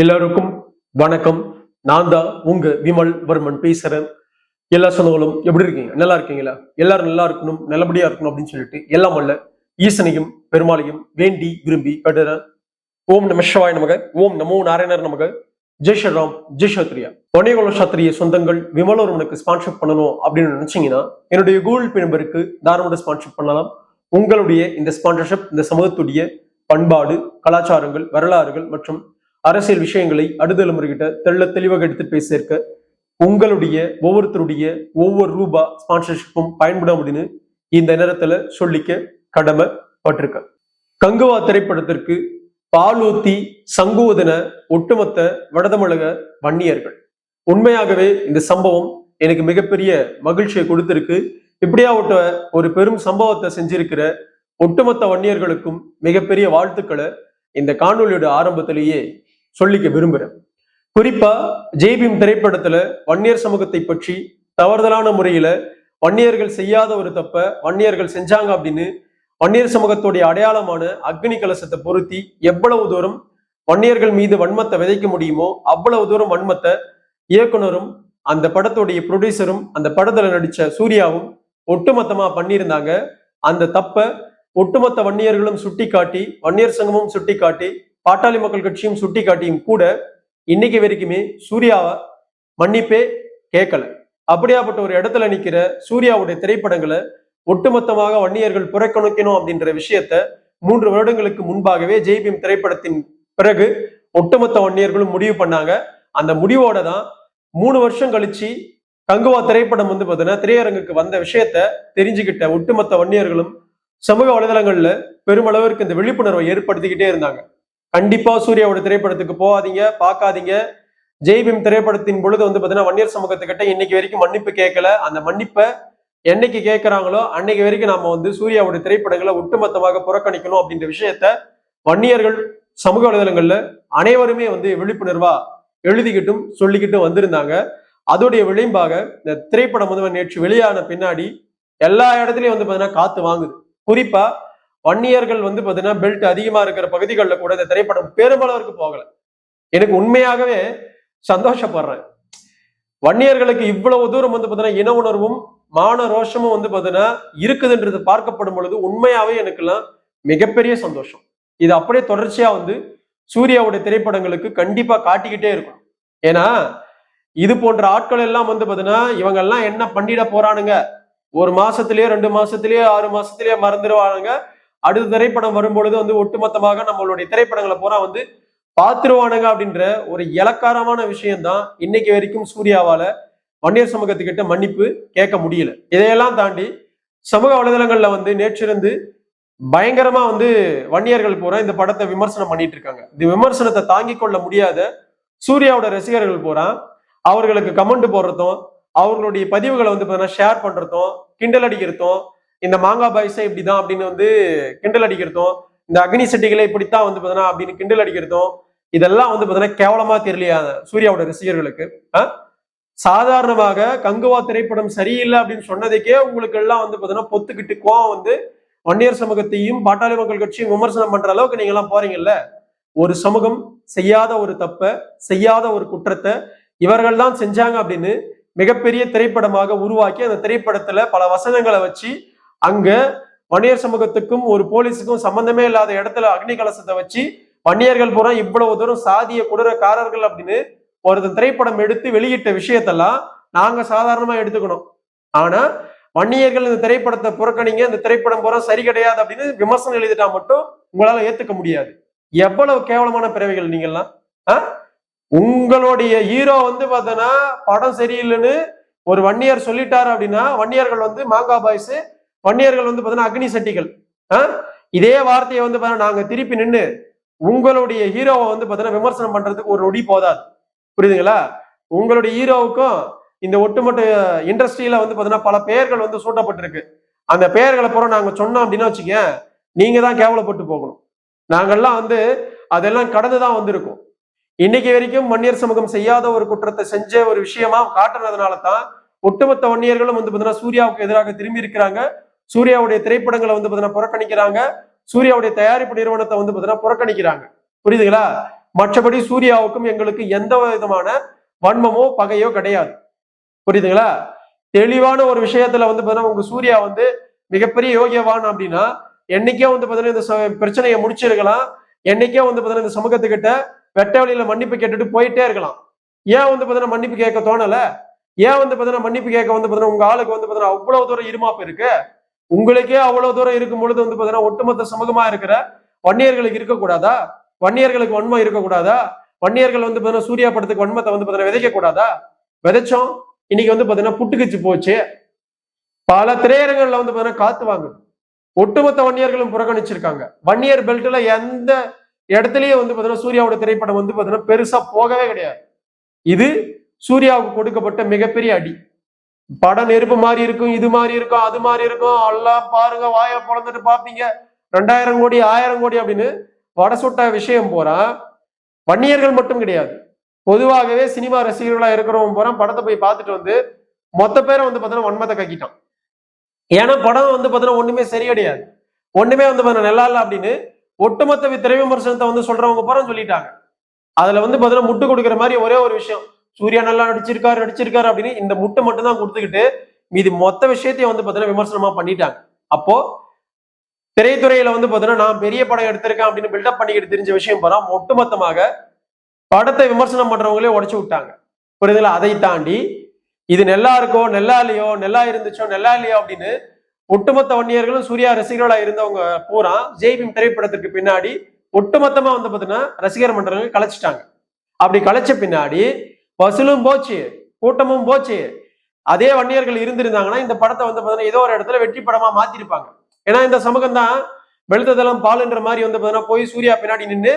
எல்லாருக்கும் வணக்கம். நான் தான் உங்க விமல் வர்மன் பேசுறேன். எல்லா சொந்தங்களும் எப்படி இருக்கீங்க? நல்லா இருக்கீங்களா? எல்லாரும் நல்லா இருக்கணும் நல்லபடியா இருக்கணும் அப்படின்னு சொல்லிட்டு எல்லாம் அல்ல ஈசனையும் பெருமாளையும் வேண்டி விரும்பி கடுறேன் ஓம் நம சிவாய நமக ஓம் நமோ நாராயணர் நமக. ஜெய் ஸ்ரீராம் ஜெய் சத்ரியா பொன்னைகுல சத்திரிய சொந்தங்கள் விமலோரமனுக்கு ஸ்பான்ஷிப் பண்ணணும் அப்படின்னு நினைச்சீங்கன்னா என்னுடைய கூகுள் பே நம்பருக்கு தாராளமாக ஸ்பான்ஷிப் பண்ணலாம். உங்களுடைய இந்த ஸ்பான்சர்ஷிப் இந்த சமூகத்துடைய பண்பாடு கலாச்சாரங்கள் வரலாறுகள் மற்றும் அரசியல் விஷயங்களை அடுத்தலைமுறைகிட்ட தெள்ள தெளிவாக எடுத்து பேசியிருக்க உங்களுடைய ஒவ்வொருத்தருடைய ஒவ்வொரு ரூபா ஸ்பான்சர்ஷிப்பும் பயன்படும் அப்படின்னு இந்த நேரத்துல சொல்லிக்க கடமைப்பட்டிருக்க. கங்குவா திரைப்படத்திற்கு பாலூத்தி சங்குவதன ஒட்டுமொத்த வடதமிழக வன்னியர்கள். உண்மையாகவே இந்த சம்பவம் எனக்கு மிகப்பெரிய மகிழ்ச்சியை கொடுத்திருக்கு. இப்படியாவட்ட ஒரு பெரும் சம்பவத்தை செஞ்சிருக்கிற ஒட்டுமொத்த வன்னியர்களுக்கும் மிகப்பெரிய வாழ்த்துக்களை இந்த காணொலியோட ஆரம்பத்திலேயே சொல்லிக்க விரும்புறேன். குறிப்பா ஜெய்பீம் திரைப்படத்துல வன்னியர் சமூகத்தை பற்றி தவறுதலான முறையில வன்னியர்கள் செய்யாத ஒரு தப்ப வன்னியர்கள் செஞ்சாங்க அப்படின்னு வன்னியர் சமூகத்துடைய அடையாளமான அக்னி கலசத்தை பொருத்தி எவ்வளவு தூரம் வன்னியர்கள் மீது வன்மத்தை விதைக்க முடியுமோ அவ்வளவு தூரம் வன்மத்தை இயக்குனரும் அந்த படத்துடைய ப்ரொடியூசரும் அந்த படத்துல நடிச்ச சூர்யாவும் ஒட்டுமொத்தமா பண்ணியிருந்தாங்க. அந்த தப்ப ஒட்டுமொத்த வன்னியர்களும் சுட்டிக்காட்டி வன்னியர் சங்கமும் சுட்டிக்காட்டி பாட்டாளி மக்கள் கட்சியும் சுட்டிக்காட்டியும் கூட இன்னைக்கு வரைக்குமே சூர்யாவை மன்னிப்பே கேட்கல. அப்படியாப்பட்ட ஒரு இடத்துல நிக்கிற சூர்யாவுடைய திரைப்படங்களை ஒட்டுமொத்தமாக வன்னியர்கள் புறக்கணிக்கணும் அப்படின்ற விஷயத்த மூன்று வருடங்களுக்கு முன்பாகவே ஜெய்பிஎம் திரைப்படத்தின் பிறகு ஒட்டுமொத்த வன்னியர்களும் முடிவு பண்ணாங்க. அந்த முடிவோட தான் மூணு வருஷம் கழிச்சு கங்குவா திரைப்படம் வந்து பார்த்தீங்கன்னா திரையரங்குக்கு வந்த விஷயத்த தெரிஞ்சுக்கிட்ட ஒட்டுமொத்த வன்னியர்களும் சமூக வலைதளங்கள்ல பெருமளவிற்கு இந்த விழிப்புணர்வை ஏற்படுத்திக்கிட்டே இருந்தாங்க. கண்டிப்பா சூர்யாவோட திரைப்படத்துக்கு போகாதீங்க பார்க்காதீங்க. ஜெய்பீம் திரைப்படத்தின் பொழுது வந்து பாத்தீங்கன்னா வன்னியர் சமூகத்துக்கிட்ட இன்னைக்கு வரைக்கும் மன்னிப்பு கேட்கல. அந்த மன்னிப்பை என்னைக்கு கேட்கிறாங்களோ அன்னைக்கு வரைக்கும் நாம வந்து சூர்யாவோட திரைப்படங்களை ஒட்டுமொத்தமாக புறக்கணிக்கணும் அப்படின்ற விஷயத்த வன்னியர்கள் சமூக வலைதளங்கள்ல அனைவருமே வந்து விழிப்புணர்வா எழுதிக்கிட்டும் சொல்லிக்கிட்டும் வந்திருந்தாங்க. அதோடைய விளிம்பாக இந்த திரைப்படம் வந்து நேற்று வெளியான பின்னாடி எல்லா இடத்துலயும் வந்து பாத்தீங்கன்னா காத்து வாங்குது. குறிப்பா வன்னியர்கள் வந்து பாத்தீங்கன்னா பெல்ட் அதிகமா இருக்கிற பகுதிகளில் கூட இந்த திரைப்படம் பெருமளவிற்கு போகல. எனக்கு உண்மையாகவே சந்தோஷப்படுறேன். வன்னியர்களுக்கு இவ்வளவு தூரம் வந்து பாத்தீங்கன்னா இன உணர்வும் மான ரோஷமும் வந்து பாத்தீங்கன்னா இருக்குதுன்றது பார்க்கப்படும் பொழுது உண்மையாவே எனக்கெல்லாம் மிகப்பெரிய சந்தோஷம். இது அப்படியே தொடர்ச்சியா வந்து சூர்யாவுடைய திரைப்படங்களுக்கு கண்டிப்பா காட்டிக்கிட்டே இருக்கும் ஏன்னா இது போன்ற ஆட்கள் எல்லாம் வந்து பாத்தீங்கன்னா இவங்க எல்லாம் என்ன பண்ணிட போறானுங்க? ஒரு மாசத்திலேயே ரெண்டு மாசத்திலேயே ஆறு மாசத்திலேயே மறந்துடுவானுங்க அடுத்த திரைப்படம் வரும்பொழுது வந்து ஒட்டுமொத்தமாக நம்மளுடைய திரைப்படங்களை பூரா வந்து பாத்துருவானுங்க அப்படின்ற ஒரு இலக்காரமான விஷயம்தான் இன்னைக்கு வரைக்கும் சூர்யாவால வன்னியர் சமூகத்துக்கிட்ட மன்னிப்பு கேட்க முடியல. இதையெல்லாம் தாண்டி சமூக வலைதளங்கள்ல வந்து நேற்றிருந்து பயங்கரமா வந்து வன்னியர்கள் பூரா இந்த படத்தை விமர்சனம் பண்ணிட்டு இருக்காங்க இந்த விமர்சனத்தை தாங்கி கொள்ள முடியாத சூர்யாவோட ரசிகர்கள் பூரா அவர்களுக்கு கமெண்ட் போடுறதும் அவர்களுடைய பதிவுகளை வந்து பார்த்தீங்கன்னா ஷேர் பண்றதும் கிண்டல் அடிக்கிறதும் இந்த மாங்கா பாய்ஸை இப்படிதான் அப்படின்னு வந்து கிண்டல் அடிக்கிறதும் இந்த அக்னி செட்டிகளை இப்படித்தான் வந்து பார்த்தீங்கன்னா அப்படின்னு கிண்டல் அடிக்கிறதும் இதெல்லாம் வந்து பார்த்தீங்கன்னா கேவலமா தெரியலையா சூர்யாவோட ரசிகர்களுக்கு. ஆஹ் சாதாரணமாக கங்குவா திரைப்படம் சரியில்லை அப்படின்னு சொன்னதுக்கே உங்களுக்கு எல்லாம் வந்து பார்த்தீங்கன்னா பொத்துக்கிட்டு கோவம் வந்து வன்னியர் சமூகத்தையும் பாட்டாளி மக்கள் கட்சியும் விமர்சனம் பண்ற அளவுக்கு நீங்க எல்லாம் போறீங்கல்ல? ஒரு சமூகம் செய்யாத ஒரு தப்ப செய்யாத ஒரு குற்றத்தை இவர்கள் தான் செஞ்சாங்க அப்படின்னு மிகப்பெரிய திரைப்படமாக உருவாக்கி அந்த திரைப்படத்துல பல வசனங்களை வச்சு அங்க வன்னியர் சமூகத்துக்கும் ஒரு போலீஸுக்கும் சம்பந்தமே இல்லாத இடத்துல அக்னி கலசத்தை வச்சு வன்னியர்கள் பூரா இவ்வளவு தூரம் சாதிய குடுறக்காரர்கள் அப்படின்னு ஒரு திரைப்படம் எடுத்து வெளியிட்ட விஷயத்தெல்லாம் நாங்க சாதாரணமா எடுத்துக்கணும். ஆனா வன்னியர்கள் இந்த திரைப்படத்தை புறக்கணிங்க இந்த திரைப்படம் பூரா சரி கிடையாது அப்படின்னு விமர்சனம் எழுதிட்டா மட்டும் உங்களால ஏத்துக்க முடியாது. எவ்வளவு கேவலமான பிறவைகள் நீங்கெல்லாம் உங்களுடைய ஹீரோ வந்து பார்த்தோன்னா படம் சரியில்லைன்னு ஒரு வன்னியர் சொல்லிட்டாரு அப்படின்னா வன்னியர்கள் வந்து மாங்கா பாய்ஸ் வன்னியர்கள் வந்து பார்த்தீங்கன்னா அக்னி சட்டிகள். இதே வார்த்தையை வந்து பார்த்தீங்கன்னா நாங்க திருப்பி நின்று உங்களுடைய ஹீரோவை வந்து பார்த்தீங்கன்னா விமர்சனம் பண்றதுக்கு ஒரு நொடி போதாது. புரியுதுங்களா? உங்களுடைய ஹீரோவுக்கும் இந்த ஒட்டுமொத்த இண்டஸ்ட்ரியில வந்து பார்த்தீங்கன்னா பல பெயர்கள் வந்து சூட்டப்பட்டிருக்கு. அந்த பெயர்களை பூரா நாங்க சொன்னோம் அப்படின்னா வச்சுக்க நீங்க தான் கேவலப்பட்டு போகணும். நாங்கெல்லாம் வந்து அதெல்லாம் கடந்து தான் வந்திருக்கோம். இன்னைக்கு வரைக்கும் வன்னியர் சமூகம் செய்யாத ஒரு குற்றத்தை செஞ்ச ஒரு விஷயமா காட்டுறதுனால தான் ஒட்டுமொத்த வன்னியர்களும் வந்து பார்த்தீங்கன்னா சூர்யாவுக்கு எதிராக திரும்பி இருக்கிறாங்க. சூர்யாவுடைய திரைப்படங்களை வந்து பார்த்தீங்கன்னா புறக்கணிக்கிறாங்க. சூர்யாவுடைய தயாரிப்பு நிறுவனத்தை வந்து பார்த்தீங்கன்னா புறக்கணிக்கிறாங்க. புரியுதுங்களா? மற்றபடி சூர்யாவுக்கும் எங்களுக்கு எந்த விதமான வன்மமோ பகையோ கிடையாது. புரியுதுங்களா? தெளிவான ஒரு விஷயத்துல வந்து பாத்தீங்கன்னா உங்க சூர்யா வந்து மிகப்பெரிய யோகியவான் அப்படின்னா என்னைக்கே வந்து பாத்தீங்கன்னா இந்த ச- பிரச்சனையை முடிச்சிருக்கலாம். என்னைக்கே வந்து பாத்தீங்கன்னா இந்த சமூகத்துக்கிட்ட வெட்ட வழியில மன்னிப்பு கேட்டுட்டு போயிட்டே இருக்கலாம். ஏன் வந்து பாத்தீங்கன்னா மன்னிப்பு கேட்க தோணல? ஏன் வந்து பார்த்தீங்கன்னா மன்னிப்பு கேட்க வந்து பாத்தீங்கன்னா உங்க ஆளுக்கு வந்து பார்த்தீங்கன்னா அவ்வளவு தூரம் இருமாப்பு இருக்கு? உங்களுக்கே அவ்வளவு தூரம் இருக்கும் பொழுது வந்து பாத்தீங்கன்னா ஒட்டுமொத்த சமூகமா இருக்கிற வன்னியர்களுக்கு இருக்கக்கூடாதா? வன்னியர்களுக்கு வன்மம் இருக்கக்கூடாதா? வன்னியர்கள் வந்து பாத்தீங்கன்னா சூர்யா படத்துக்கு வன்மத்தை வந்து பாத்தீங்கன்னா விதைக்க கூடாதா விதைச்சோம். இன்னைக்கு வந்து பாத்தீங்கன்னா புட்டுக்குச்சு போச்சு. பல திரையரங்கள்ல வந்து பாத்தீங்கன்னா காத்து வாங்குது. ஒட்டுமொத்த வன்னியர்களும் புறக்கணிச்சிருக்காங்க. வன்னியர் பெல்ட்ல எந்த இடத்துலயும் வந்து பாத்தீங்கன்னா சூர்யாவோட திரைப்படம் வந்து பாத்தீங்கன்னா பெருசா போகவே கிடையாது. இது சூர்யாவுக்கு கொடுக்கப்பட்ட மிகப்பெரிய அடி. படம் நெருப்பு மாதிரி இருக்கும் இது மாதிரி இருக்கும் அது மாதிரி இருக்கும். எல்லாம் பாருங்க வாயை பொழந்துட்டு பாப்பீங்க ரெண்டாயிரம் கோடி ஆயிரம் கோடி அப்படின்னு வட சுட்ட விஷயம் போறா. வன்னியர்கள் மட்டும் கிடையாது. பொதுவாகவே சினிமா ரசிகர்களா இருக்கிறவங்க போறான். படத்தை போய் பார்த்துட்டு வந்து மொத்த பேரை வந்து பார்த்தோன்னா வன்மத்தை கக்கிட்டான். ஏன்னா படம் வந்து பார்த்தீங்கன்னா ஒண்ணுமே சரி கிடையாது. ஒண்ணுமே வந்து பார்த்தீங்கன்னா நல்லா இல்லை அப்படின்னு ஒட்டுமொத்த திரை விமர்சனத்தை வந்து சொல்றவங்க போற சொல்லிட்டாங்க. அதுல வந்து பார்த்தீங்கன்னா முட்டு கொடுக்குற மாதிரி ஒரே ஒரு விஷயம். சூர்யா நல்லா நடிச்சிருக்காரு நடிச்சிருக்காரு அப்படின்னு இந்த முட்டை மட்டும் தான் கொடுத்துக்கிட்டு மீதி மொத்த விஷயத்தையும் வந்து பார்த்தீங்கன்னா விமர்சனமா பண்ணிட்டாங்க. அப்போ திரைத்துறையில வந்து பார்த்தீங்கன்னா நான் பெரிய படம் எடுத்திருக்கேன் அப்படின்னு பில்டப் பண்ணிக்கிட்டு தெரிஞ்ச விஷயம் போறா ஒட்டுமொத்தமாக படத்தை விமர்சனம் பண்றவங்களே உடைச்சு விட்டாங்க. புரியுதுல அதை தாண்டி இது நல்லா இருக்கோ நல்லா இல்லையோ நல்லா இருந்துச்சோ நல்லா இல்லையோ அப்படின்னு ஒட்டுமொத்த வன்னியர்களும் சூர்யா ரசிகர்களா இருந்தவங்க பூரா ஜெய்பீம் திரைப்படத்திற்கு பின்னாடி ஒட்டுமொத்தமா வந்து பாத்தீங்கன்னா ரசிகர் மன்றங்கள் கலைச்சிட்டாங்க. அப்படி கலைச்ச பின்னாடி வசூலும் போச்சு கூட்டமும் போச்சு. அதே வன்னியர்கள் இருந்திருந்தாங்கன்னா இந்த படத்தை வந்து பாத்தீங்கன்னா ஏதோ ஒரு இடத்துல வெற்றி படமா மாத்திருப்பாங்க. ஏன்னா இந்த சமூகம் தான் வெளுத்ததெல்லாம் பாலுன்ற மாதிரி வந்து பாத்தீங்கன்னா போய் சூர்யா பின்னாடி நின்று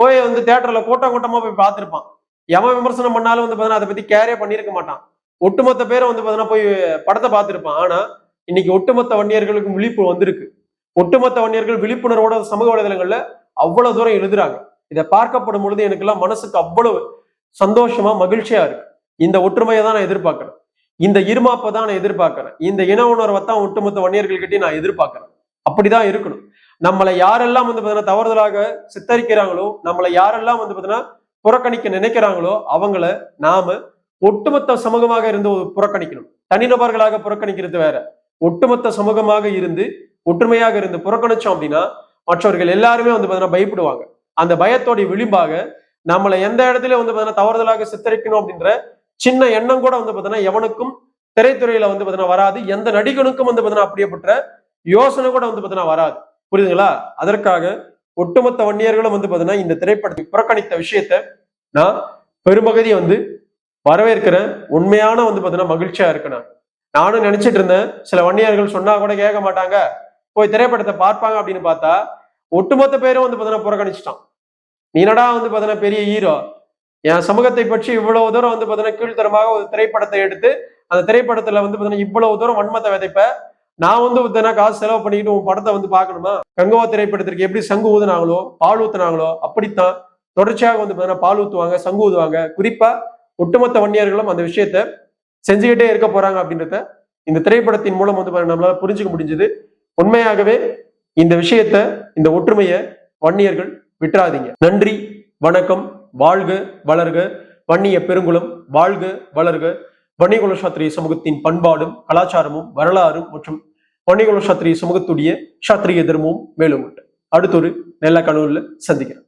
போய் வந்து தேட்டர்ல கூட்டம் கூட்டமா போய் பார்த்துருப்பான். எவன் விமர்சனம் பண்ணாலும் வந்து பாத்தீங்கன்னா அதை பத்தி கேரே பண்ணியிருக்க மாட்டான். ஒட்டுமொத்த பேரும் வந்து பாத்தீங்கன்னா போய் படத்தை பார்த்திருப்பான். ஆனா இன்னைக்கு ஒட்டுமொத்த வன்னியர்களுக்கு விழிப்பு வந்திருக்கு. ஒட்டுமொத்த வன்னியர்கள் விழிப்புணர்வோட சமூக வலைதளங்கள்ல அவ்வளவு தூரம் எழுதுறாங்க. இதை பார்க்கப்படும் பொழுது எனக்கெல்லாம் மனசுக்கு அவ்வளவு சந்தோஷமா மகிழ்ச்சியா இருக்கு. இந்த ஒற்றுமையை தான் நான் எதிர்பார்க்கிறேன். இந்த இருமாப்பை தான் நான் எதிர்பார்க்கிறேன். இந்த இன உணர்வை தான் ஒட்டுமொத்த வன்னியர்கள்கிட்டயும் நான் எதிர்பார்க்கிறேன். அப்படிதான் இருக்கணும். நம்மளை யாரெல்லாம் வந்து பார்த்தீங்கன்னா தவறுதலாக சித்தரிக்கிறாங்களோ நம்மளை யாரெல்லாம் வந்து பார்த்தீங்கன்னா புறக்கணிக்க நினைக்கிறாங்களோ அவங்கள நாம ஒட்டுமொத்த சமூகமாக இருந்து புறக்கணிக்கணும். தனிநபர்களாக புறக்கணிக்கிறது வேற. ஒட்டுமொத்த சமூகமாக இருந்து ஒற்றுமையாக இருந்து புறக்கணிச்சோம் அப்படின்னா மற்றவர்கள் எல்லாருமே வந்து பார்த்தீங்கன்னா பயப்படுவாங்க. அந்த பயத்தோட விளிம்பாக நம்மளை எந்த இடத்துல வந்து பார்த்தீங்கன்னா தவறுதலாக சித்தரிக்கணும் அப்படின்ற சின்ன எண்ணம் கூட வந்து பார்த்தீங்கன்னா எவனுக்கும் திரைத்துறையில வந்து பார்த்தீங்கன்னா வராது. எந்த நடிகனுக்கும் வந்து பார்த்தீங்கன்னா அப்படியேப்பட்ட யோசனை கூட வந்து பார்த்தீங்கன்னா வராது. புரியுதுங்களா? அதற்காக ஒட்டுமொத்த வன்னியர்களும் வந்து பார்த்தீங்கன்னா இந்த திரைப்படத்தை புறக்கணித்த விஷயத்த நான் பெரும்பகுதியை வந்து வரவேற்கிறேன். உண்மையான வந்து பார்த்தீங்கன்னா மகிழ்ச்சியா இருக்கு நான் நானும் நினைச்சிட்டு இருந்தேன் சில வன்னியர்கள் சொன்னா கூட கேட்க மாட்டாங்க. போய் திரைப்படத்தை பார்ப்பாங்க அப்படின்னு பார்த்தா ஒட்டுமொத்த பேரும் வந்து பார்த்தீங்கன்னா புறக்கணிச்சிட்டான். நீனடா வந்து பார்த்தீங்கன்னா பெரிய ஹீரோ என் சமூகத்தை பற்றி இவ்வளவு தூரம் வந்து பார்த்தீங்கன்னா கீழ்த்தரமாக ஒரு திரைப்படத்தை எடுத்து அந்த திரைப்படத்துல வந்து பார்த்தீங்கன்னா இவ்வளவு தூரம் வன்மத்தை விதைப்ப நான் வந்து பார்த்தீங்கன்னா காசு செலவு பண்ணிக்கிட்டு உன் படத்தை வந்து பார்க்கணுமா? கங்குவா திரைப்படத்திற்கு எப்படி சங்கு ஊதுனாங்களோ பால் ஊத்துனாங்களோ அப்படித்தான் தொடர்ச்சியாக வந்து பார்த்தீங்கன்னா பால் ஊத்துவாங்க சங்கு ஊதுவாங்க. குறிப்பா ஒட்டுமொத்த வன்னியர்களும் அந்த விஷயத்த செஞ்சுக்கிட்டே இருக்க போறாங்க அப்படின்றத இந்த திரைப்படத்தின் மூலம் வந்து நம்மளால புரிஞ்சுக்க முடிஞ்சது. உண்மையாகவே இந்த விஷயத்த இந்த ஒற்றுமையை வன்னியர்கள் விட்டுறாதீங்க. நன்றி வணக்கம் வாழ்க வளர்க. வன்னிய பெருங்குளம் வாழ்க வளர்க. வன்னியகுல சாத்திரிய சமூகத்தின் பண்பாடும் கலாச்சாரமும் வரலாறும் மற்றும் வன்னியகுல சாத்திரிய சமூகத்துடைய சாத்திரிய தர்மமும் மேலும் உண்டு. அடுத்தொரு நல்ல கனவுல சந்திக்கிறேன்.